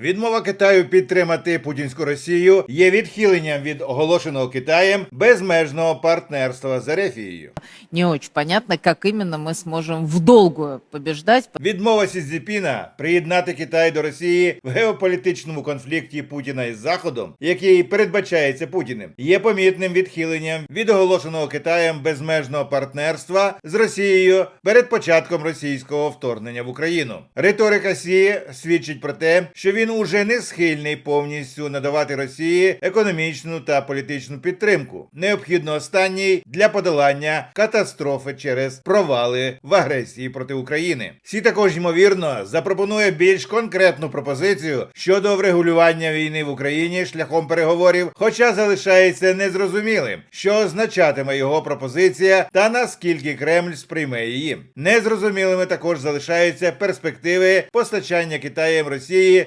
Відмова Китаю підтримати путінську Росію є відхиленням від оголошеного Китаєм безмежного партнерства з Ерефією. Не очень понятно, как именно мы сможем в долгую побеждать. Відмова Сізіпіна приєднати Китай до Росії в геополітичному конфлікті Путіна із Заходом, який передбачається Путіним, є помітним відхиленням від оголошеного Китаєм безмежного партнерства з Росією перед початком російського вторгнення в Україну. Риторика Сі свідчить про те, що він уже не схильний повністю надавати Росії економічну та політичну підтримку, необхідну останній для подолання катастрофи через провали в агресії проти України. Сі також ймовірно запропонує більш конкретну пропозицію щодо врегулювання війни в Україні шляхом переговорів, хоча залишається незрозумілим, що означатиме його пропозиція та наскільки Кремль сприйме її. Незрозумілими також залишаються перспективи постачання Китаєм Росії